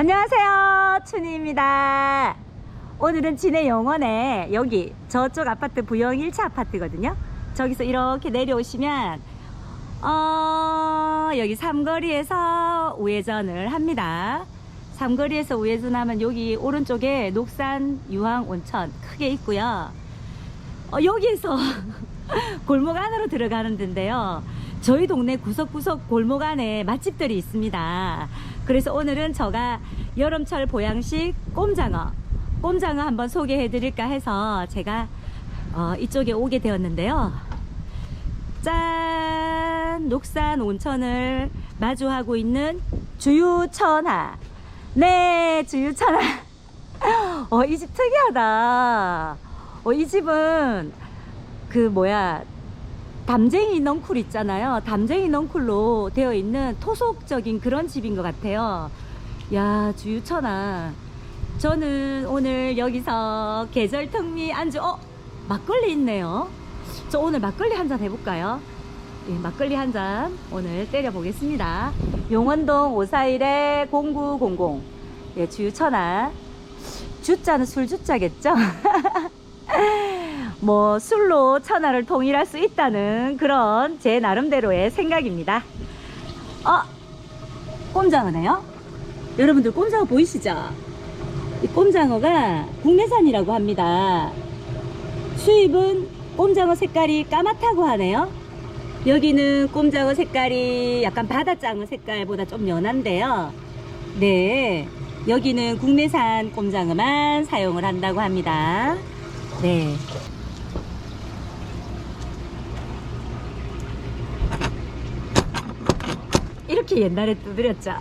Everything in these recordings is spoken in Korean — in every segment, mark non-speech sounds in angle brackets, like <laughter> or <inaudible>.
안녕하세요. 춘희입니다. 오늘은 진해 영원에 여기 저쪽 아파트 부영 1차 아파트거든요. 저기서 이렇게 내려오시면 어, 여기 삼거리에서 우회전을 합니다. 삼거리에서 우회전하면 여기 오른쪽에 녹산 유황 온천 크게 있고요. 어, 여기에서 <laughs> 골목 안으로 들어가는 데인데요. 저희 동네 구석구석 골목 안에 맛집들이 있습니다. 그래서 오늘은 제가 여름철 보양식 꼼장어, 꼼장어 한번 소개해 드릴까 해서 제가 어, 이쪽에 오게 되었는데요. 짠! 녹산 온천을 마주하고 있는 주유천하. 네, 주유천하. 어, 이 집 특이하다. 어, 이 집은 그 뭐야 담쟁이 넝쿨 있잖아요. 담쟁이 넝쿨로 되어 있는 토속적인 그런 집인 것 같아요. 야 주유천아. 저는 오늘 여기서 계절 특미 안주 어 막걸리 있네요. 저 오늘 막걸리 한 잔 해볼까요? 예, 막걸리 한 잔 오늘 때려 보겠습니다. 용원동 541에 0900 예, 주유천아. 주자는 술 주자겠죠? <laughs> 뭐 술로 천하를 통일할 수 있다는 그런 제 나름대로의 생각입니다. 어, 꼼장어네요. 여러분들 꼼장어 보이시죠? 이 꼼장어가 국내산이라고 합니다. 수입은 꼼장어 색깔이 까맣다고 하네요. 여기는 꼼장어 색깔이 약간 바다장어 색깔보다 좀 연한데요. 네. 여기는 국내산 꼼장어만 사용을 한다고 합니다. 네. 이렇게 옛날에 두드렸죠. <laughs>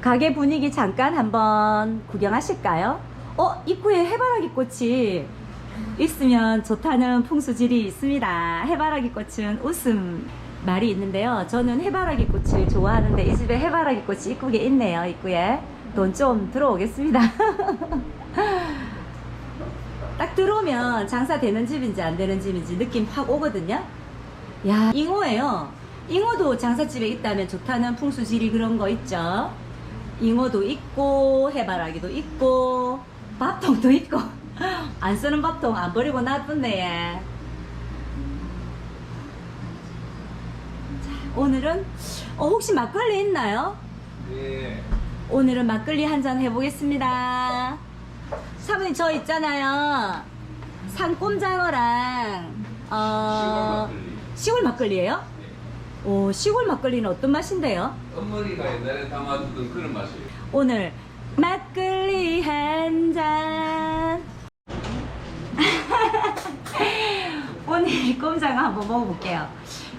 가게 분위기 잠깐 한번 구경하실까요? 어, 입구에 해바라기 꽃이 있으면 좋다는 풍수질이 있습니다. 해바라기 꽃은 웃음 말이 있는데요. 저는 해바라기 꽃을 좋아하는데 이 집에 해바라기 꽃이 입구에 있네요. 입구에 돈 좀 들어오겠습니다. <laughs> 딱 들어오면 장사 되는 집인지 안 되는 집인지 느낌 확 오거든요. 야, 잉어예요. 잉어도 장사집에 있다면 좋다는 풍수지리 그런 거 있죠. 잉어도 있고 해바라기도 있고 밥통도 있고 <laughs> 안 쓰는 밥통 안 버리고 놔뒀네. 얘. 자, 오늘은 어, 혹시 막걸리 있나요? 예. 오늘은 막걸리 한 잔 해보겠습니다. 사모님 저 있잖아요. 산꼼장어랑 어, 시골 막걸리예요? 오 시골 막걸리는 어떤 맛인데요? 엄머리가 옛날에 담아두던 그런 맛이에요. 오늘 막걸리 한 잔. <laughs> 오늘 꼼장어 한번 먹어볼게요.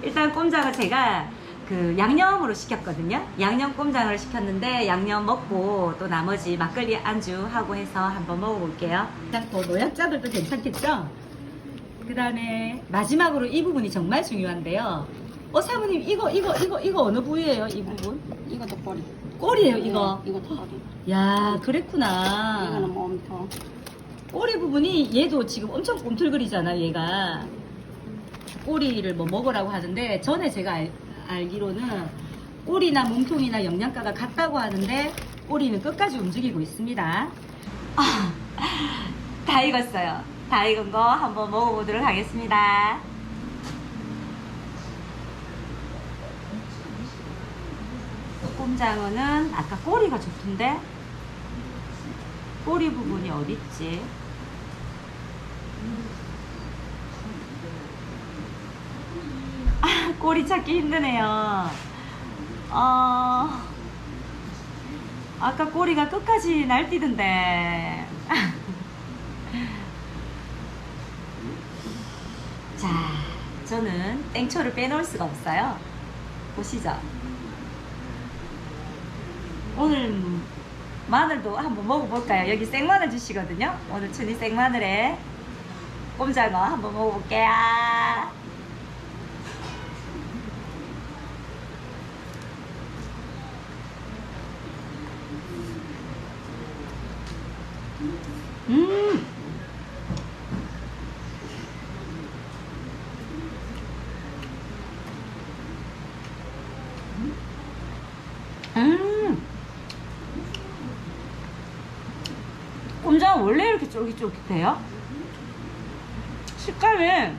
일단 꼼장어 제가 그 양념으로 시켰거든요. 양념 꼼장어를 시켰는데 양념 먹고 또 나머지 막걸리 안주 하고 해서 한번 먹어볼게요. 일단 또 노약자들도 괜찮겠죠? 그 다음에 마지막으로 이 부분이 정말 중요한데요. 어 사모님 이거 이거 이거 이거 어느 부위예요? 이 부분? 이것도 꼬리. 꼬리예요 이거. 네, 이것도 꼬리. 야 그랬구나. 이거는 몸통. 꼬리 부분이 얘도 지금 엄청 꿈틀거리잖아 얘가 꼬리를 뭐 먹으라고 하던데 전에 제가 알, 알기로는 꼬리나 몸통이나 영양가가 같다고 하는데 꼬리는 끝까지 움직이고 있습니다 아, <laughs> 다 익었어요 다 익은 거 한번 먹어보도록 하겠습니다 꼼장어는 아까 꼬리가 좋던데 꼬리 부분이 어딨지? 아, 꼬리 찾기 힘드네요. 어, 아까 꼬리가 끝까지 날뛰던데. <laughs> 자, 저는 땡초를 빼놓을 수가 없어요. 보시죠. 오늘 마늘도 한번 먹어볼까요? 여기 생마늘 주시거든요. 오늘 춘이 생마늘에 꼼장어 한번 먹어볼게요. 음. 음. 꽁장은 원래 이렇게 쫄깃쫄깃해요? 식감이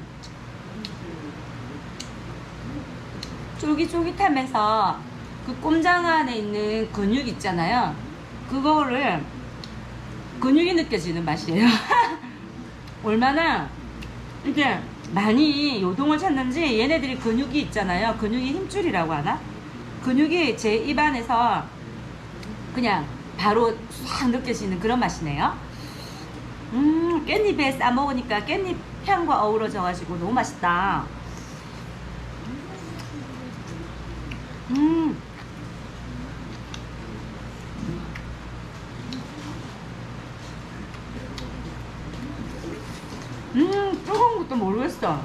쫄깃쫄깃하면서 그 꼼장 안에 있는 근육 있잖아요. 그거를 근육이 느껴지는 맛이에요. <laughs> 얼마나 이게 많이 요동을 찾는지 얘네들이 근육이 있잖아요. 근육이 힘줄이라고 하나? 근육이 제 입안에서 그냥 바로 싹 느껴지는 그런 맛이네요. 음, 깻잎에 싸 먹으니까 깻잎 향과 어우러져 가지고 너무 맛있다. 음. 음, 뜨거운 것도 모르겠어.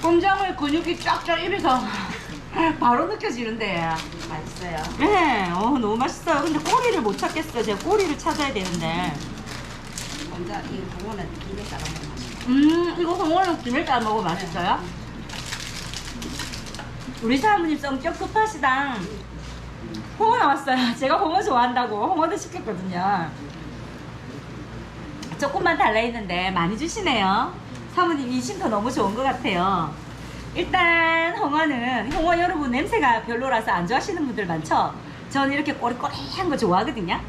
꼼장을 근육이 쫙쫙 입에서 바로 느껴지는데. 맛있어요. 네, 어, 너무 맛있어요. 근데 꼬리를 못 찾겠어요. 제가 꼬리를 찾아야 되는데. 먼저 이 부분은 김에 따라 먹는 음, 이거 홍어는 김을 따 먹으면 맛있어요? 우리 사모님 성격 급하시다. 홍어 나왔어요. 제가 홍어 좋아한다고 홍어도 시켰거든요. 조금만 달라 있는데 많이 주시네요. 사모님 인심도 너무 좋은 것 같아요. 일단 홍어는 홍어 여러분 냄새가 별로라서 안 좋아하시는 분들 많죠? 저는 이렇게 꼬리꼬리한 거 좋아하거든요.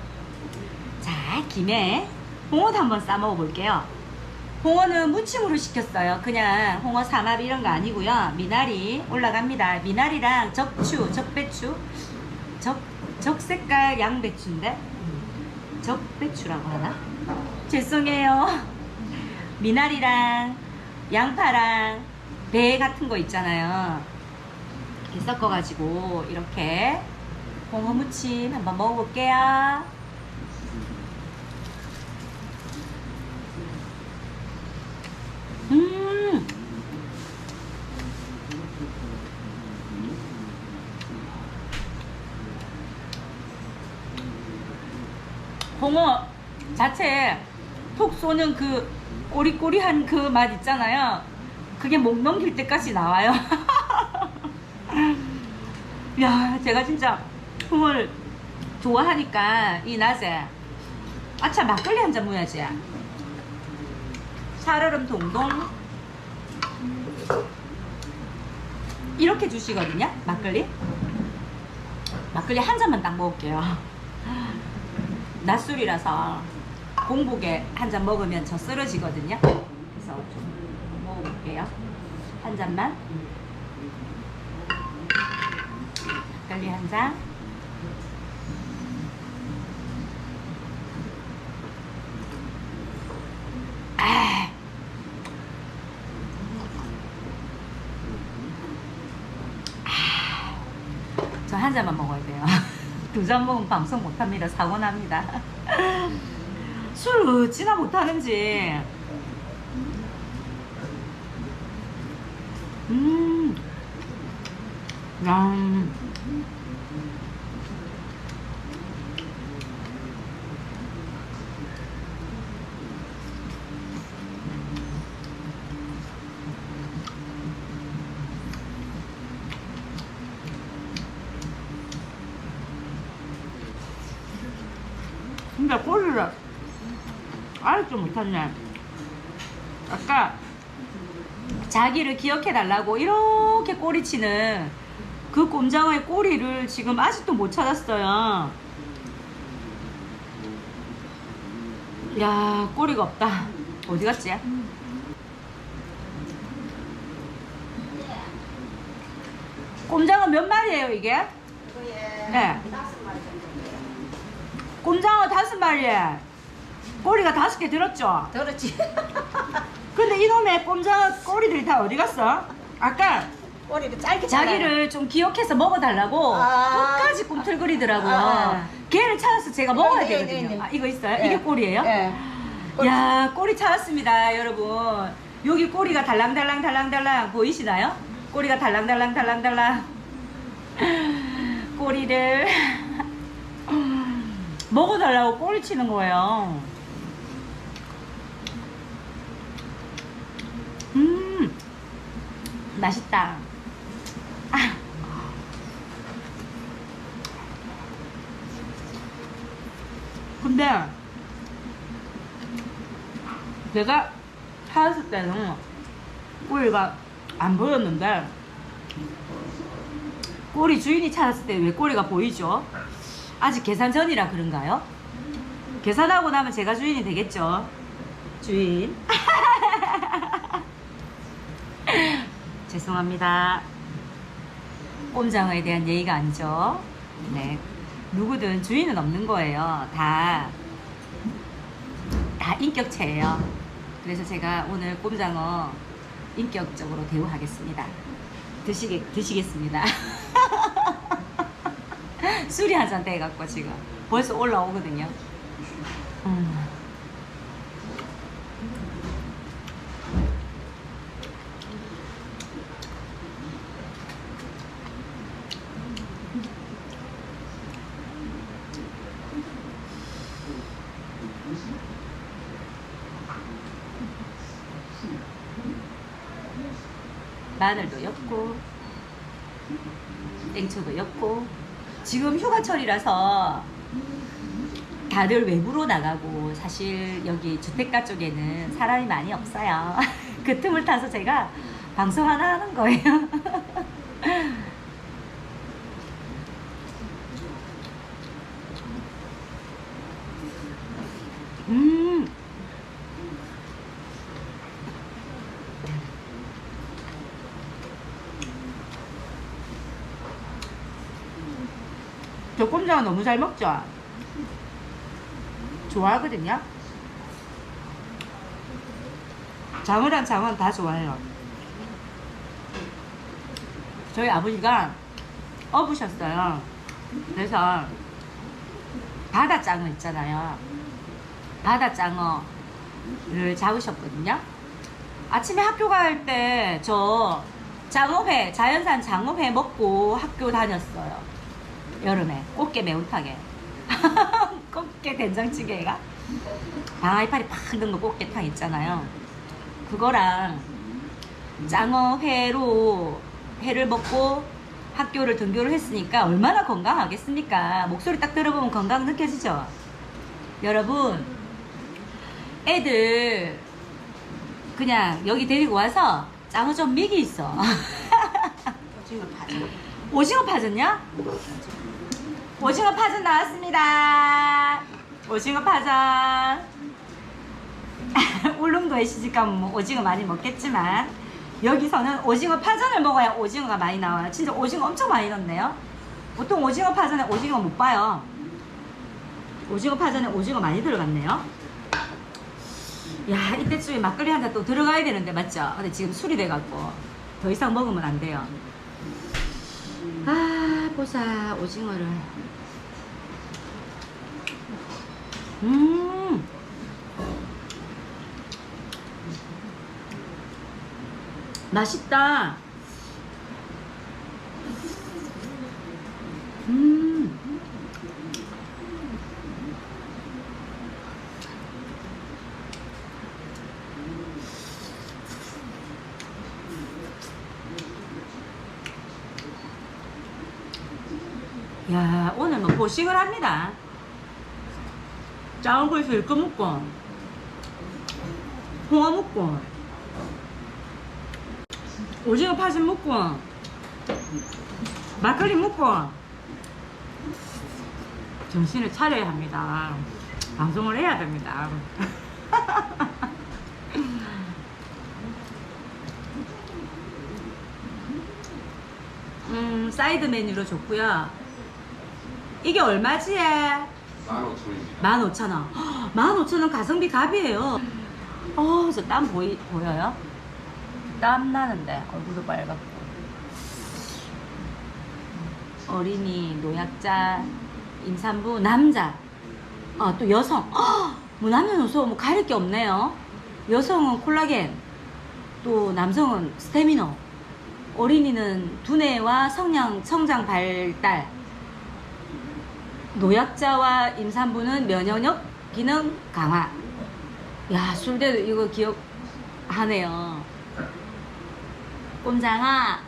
자, 김에 홍어도 한번 싸 먹어볼게요. 홍어는 무침으로 시켰어요. 그냥 홍어 삼합 이런 거 아니고요. 미나리 올라갑니다. 미나리랑 적추, 적배추, 적, 적색깔 양배추인데 적배추라고 하나? 죄송해요. 미나리랑 양파랑 배 같은 거 있잖아요. 이렇게 섞어가지고 이렇게 홍어 무침 한번 먹어볼게요. 음. 홍어 자체에 톡 쏘는 그 꼬리꼬리한 그 맛 있잖아요. 그게 목 넘길 때까지 나와요. <laughs> 야, 제가 진짜 홍어를 좋아하니까 이 낮에 아차 막걸리 한 잔 모야지. 살얼음 동동 이렇게 주시거든요 막걸리 막걸리 한 잔만 딱 먹을게요 <laughs> 낮술이라서 공복에 한 잔 먹으면 저 쓰러지거든요 그래서 좀 먹어볼게요 한 잔만 막걸리 한잔 아. 저 한 잔만 먹어야 돼요. <laughs> 두 잔 먹으면 방송 못합니다. 사고 납니다. <laughs> 술 어찌나 못하는지. 음. 야. 근데 꼬리를 알지 못하네. 아까 자기를 기억해 달라고 이렇게 꼬리치는 그 꼼장어의 꼬리를 지금 아직도 못 찾았어요. 야 꼬리가 없다. 어디 갔지? 꼼장어 몇 마리예요 이게? 네. 꼼장어 다섯 마리에 꼬리가 다섯 개 들었죠? 그렇지. <laughs> 근데 이놈의 꼼장어 꼬리들이 다 어디 갔어? 아까 꼬리를 짧게 자기를 좀 기억해서 먹어달라고 아. 끝까지 꿈틀거리더라고요. 아. 걔를 찾아서 제가 먹어야 네, 네, 되거든요. 네, 네. 아, 이거 있어요? 네. 이게 꼬리예요? 예. 야 꼬리 찾았습니다, 여러분. 여기 꼬리가 달랑달랑 달랑달랑 보이시나요? 꼬리가 달랑달랑 달랑달랑 꼬리를 <laughs> 먹어달라고 꼬리 치는 거예요. 음, 맛있다. 근데 내가 찾았을 때는 꼬리가 안 보였는데 꼬리 주인이 찾았을 때 왜 꼬리가 보이죠? 아직 계산 전이라 그런가요? 계산하고 나면 제가 주인이 되겠죠? 주인. <laughs> 죄송합니다. 꼼장어에 대한 예의가 아니죠. 네. 누구든 주인은 없는 거예요. 다, 다 인격체예요. 그래서 제가 오늘 꼼장어 인격적으로 대우하겠습니다. 드시게, 드시겠습니다. <laughs> 술이 한 잔 돼갖고 지금 벌써 올라오거든요. 음. 마늘도 였고 땡초도 였고 지금 휴가철이라서 다들 외부로 나가고 사실 여기 주택가 쪽에는 사람이 많이 없어요. <laughs> 그 틈을 타서 제가 방송 하나 하는 거예요. <laughs> 음. 저 꼼장어 너무 잘 먹죠? 좋아하거든요? 장어랑 장어는 다 좋아해요. 저희 아버지가 어부셨어요. 그래서 바다장어 있잖아요. 바다장어를 잡으셨거든요. 아침에 학교 갈 때 저 장어회, 자연산 장어회 먹고 학교 다녔어요. 여름에 꽃게 매운탕에 <laughs> 꽃게 된장찌개가? 방아이파리 팍 넣은 거 꽃게탕 있잖아요. 그거랑 장어회로 회를 먹고 학교를 등교를 했으니까 얼마나 건강하겠습니까? 목소리 딱 들어보면 건강 느껴지죠? 여러분 애들 그냥 여기 데리고 와서 장어 좀 미기 있어. <laughs> 오징어 파전. 오징어 파전요? 오징어 파전 나왔습니다. 오징어 파전. <laughs> 울릉도에 시집가면 뭐 오징어 많이 먹겠지만 여기서는 오징어 파전을 먹어야 오징어가 많이 나와요. 진짜 오징어 엄청 많이 넣네요. 보통 오징어 파전에 오징어 못 봐요. 오징어 파전에 오징어 많이 들어갔네요. 야 이때쯤에 막걸리 한 잔 또 들어가야 되는데 맞죠? 근데 지금 술이 돼갖고 더 이상 먹으면 안 돼요. 아 보자 오징어를. 음! 맛있다 음 야 보식을 합니다. 짜오구이서 일거 먹고 홍어 먹고 오징어 파전 먹고 막걸리 먹고 정신을 차려야 합니다. 방송을 해야 됩니다. <laughs> 음 사이드 메뉴로 좋고요. 이게 얼마지? 15,000원입니다. 15,000원. 15,000원 가성비 갑이에요. 어, 저 땀 보이, 보여요? 땀 나는데, 얼굴도 빨갛고. 어린이, 노약자, 임산부, 남자, 아, 또 여성. 아, 뭐 남녀 여성 뭐 가릴 게 없네요. 여성은 콜라겐, 또 남성은 스테미너, 어린이는 두뇌와 성장, 성장 발달, 노약자와 임산부는 면역력 기능 강화. 야, 술대도 이거 기억하네요. 꼼장아,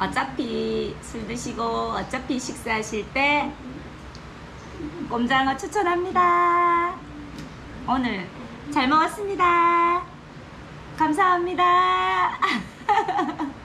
어차피 술 드시고 어차피 식사하실 때 꼼장어 추천합니다. 오늘 잘 먹었습니다. 감사합니다. <laughs>